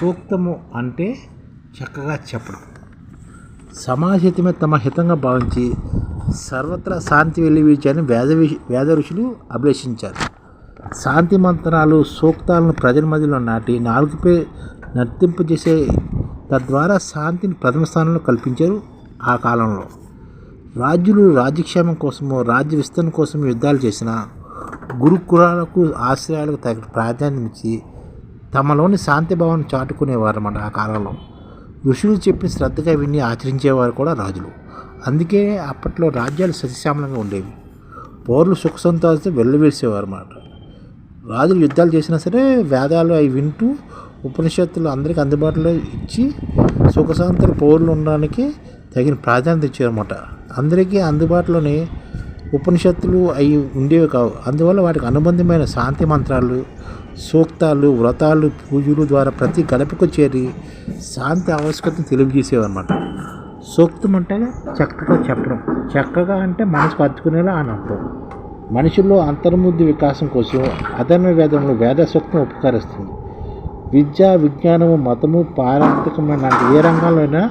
సూక్తము అంటే చక్కగా చెప్పడం. సమాజహితమే తమ హితంగా భావించి సర్వత్రా శాంతి వెల్లివీచారని వేద వేద ఋషులు అభిలషించారు. శాంతి మంత్రాలు సూక్తాలను ప్రజల మధ్యలో నాటి నాలుగుపై నర్తింపజేసే తద్వారా శాంతిని ప్రథమ స్థానంలో కల్పించారు ఆ కాలంలో. రాజులు రాజ్యక్షేమం కోసము రాజ్య విస్తరణ కోసం యుద్ధాలు చేసిన గురుకులాలకు ఆశ్రయాలకు తగిన ప్రాధాన్యం ఇచ్చి తమలోని శాంతి భావాన్ని చాటుకునేవారు అన్నమాట ఆ కాలంలో. ఋషులు చెప్పి శ్రద్ధగా విని ఆచరించేవారు కూడా రాజులు. అందుకే అప్పట్లో రాజ్యాలు సస్యశ్యామలంగా ఉండేవి. పౌరులు సుఖ సంతోషంతో వెళ్ళవేసేవారు అన్నమాట రాజులు యుద్ధాలు చేసినా సరే వేదాలు అవి వింటూ ఉపనిషత్తులు అందరికీ అందుబాటులో ఇచ్చి సుఖశాంతులు పౌరులు ఉండడానికి తగిన ప్రాధాన్యత ఇచ్చారన్నమాట అందరికీ అందుబాటులోనే ఉపనిషత్తులు అవి ఉండేవి కావు. అందువల్ల వాటికి అనుబంధమైన శాంతి మంత్రాలు సూక్తాలు వ్రతాలు పూజలు ద్వారా ప్రతి గడపకు చేరి శాంతి ఆవశ్యకతను తెలియజేసేవన్నమాట. సూక్తం అంటే చక్కగా చెప్పడం. చక్కగా అంటే మనసుకు హత్తుకునేలా అని అర్థం. మనుషుల్లో అంతర్బుద్ధి వికాసం కోసం అధర్మ వేదంలో వేద సూక్తం ఉపకరిస్తుంది. విద్య విజ్ఞానము మతము పారంపరికమైన ఏ రంగంలో అయినా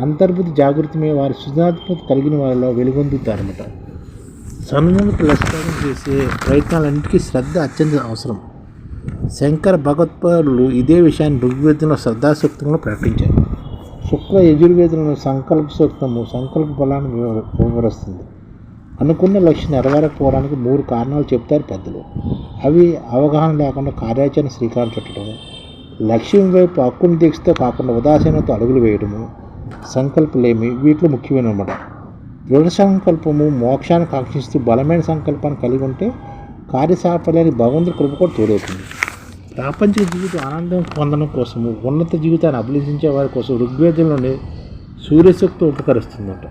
అంతర్బుద్ధి జాగృతమే వారి సృజనాత్మక కలిగిన వారిలో వెలుగొందుతారన్నమాట. సన్నులకు లక్ష్యం చేసే ప్రయత్నాలన్నింటికీ శ్రద్ధ అత్యంత అవసరం. శంకర భగవత్పాదులు ఇదే విషయాన్ని ఋగ్వేదంలో శ్రద్ధాసూక్తంలో ప్రకటించారు. శుక్ల యజుర్వేదంలో సంకల్ప సూక్తము సంకల్ప బలాన్ని వివరిస్తుంది. అనుకున్న లక్ష్యం నెరవేరకపోవడానికి మూడు కారణాలు చెప్తారు పెద్దలు. అవి అవగాహన లేకుండా కార్యాచరణ శ్రీకారం చుట్టడం లక్ష్యం వైపు హక్కును దీక్షతో కాకుండా ఉదాసీనతో అడుగులు వేయడము సంకల్పలేమి వీటిలో ముఖ్యమైన అనమాట దృఢ సంకల్పము మోక్షాన్ని కాంక్షిస్తూ బలమైన సంకల్పాన్ని కలిగి ఉంటే కార్యసాఫల్యానికి భగవంతుడి కృప కూడా తోడవుతుంది. ప్రాపంచిక జీవితం ఆనందం పొందడం కోసము ఉన్నత జీవితాన్ని అభిలషించే వారి కోసం ఋగ్వేదంలోనే సూర్యశక్తి ఉపకరిస్తుందట.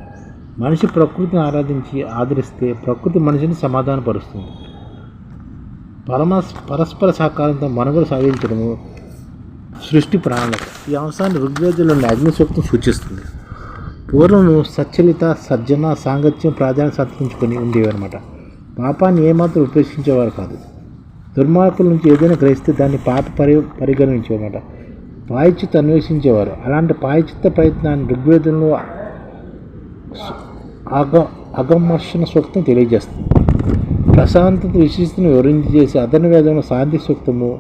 మనిషి ప్రకృతిని ఆరాధించి ఆదరిస్తే ప్రకృతి మనిషిని సమాధానపరుస్తుంది. పరమ పరస్పర సహకారంతో మనుగడ సాగించడము సృష్టి ప్రణాళిక. ఈ అంశాన్ని ఋగ్వేదంలోని అగ్నిసూక్తం సూచిస్తుంది. పూర్వం సచ్చలిత సజ్జన సాంగత్యం ప్రాధాన్యత సంతరించుకొని ఉండేవన్నమాట పాపాన్ని ఏమాత్రం ఉపేక్షించేవారు కాదు. దుర్మార్గుల నుంచి ఏదైనా గ్రహిస్తే దాన్ని పాప పరి పరిగణించేవన్నమాట పాయచిత్త అన్వేషించేవారు. అలాంటి పాయచిత్త ప్రయత్నాన్ని ఋగ్వేదంలో అగ అగమర్షణ సూక్తం తెలియజేస్తుంది. ప్రశాంతత విశిష్టను వివరించి చేసి అదన వేదంలో శాంతి సూక్తము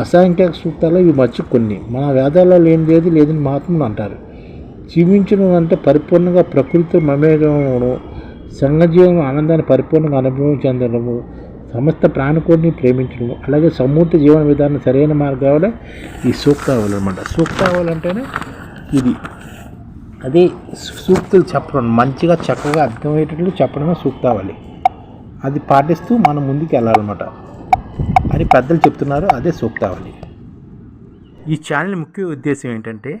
అసంఖ్యాక సూక్తాలు ఇవి మర్చి కొన్ని. మన వేదాల్లో లేనిదేది లేదని మాత్రం అంటారు. జీవించడం అంటే పరిపూర్ణంగా ప్రకృతి మమేకము సంఘజీవనం ఆనందాన్ని పరిపూర్ణంగా అనుభవం చెందడము సమస్త ప్రాణకోడిని ప్రేమించడము అలాగే సమూర్తి జీవన విధానం సరైన మార్గంలో ఈ సూక్తావలు అనమాట సూక్తావళి అంటేనే ఇది అదే సూక్తులు చెప్పడం మంచిగా చక్కగా అర్థమయ్యేటట్లు చెప్పడమే సూక్తావళి. అది పాటిస్తూ మనం ముందుకు వెళ్ళాలన్నమాట. అని పెద్దలు చెప్తున్నారు అదే సూక్తావళి. ఈ ఛానల్ ముఖ్య ఉద్దేశం ఏంటంటే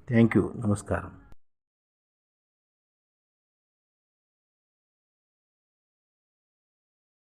Thank you. నమస్కారం.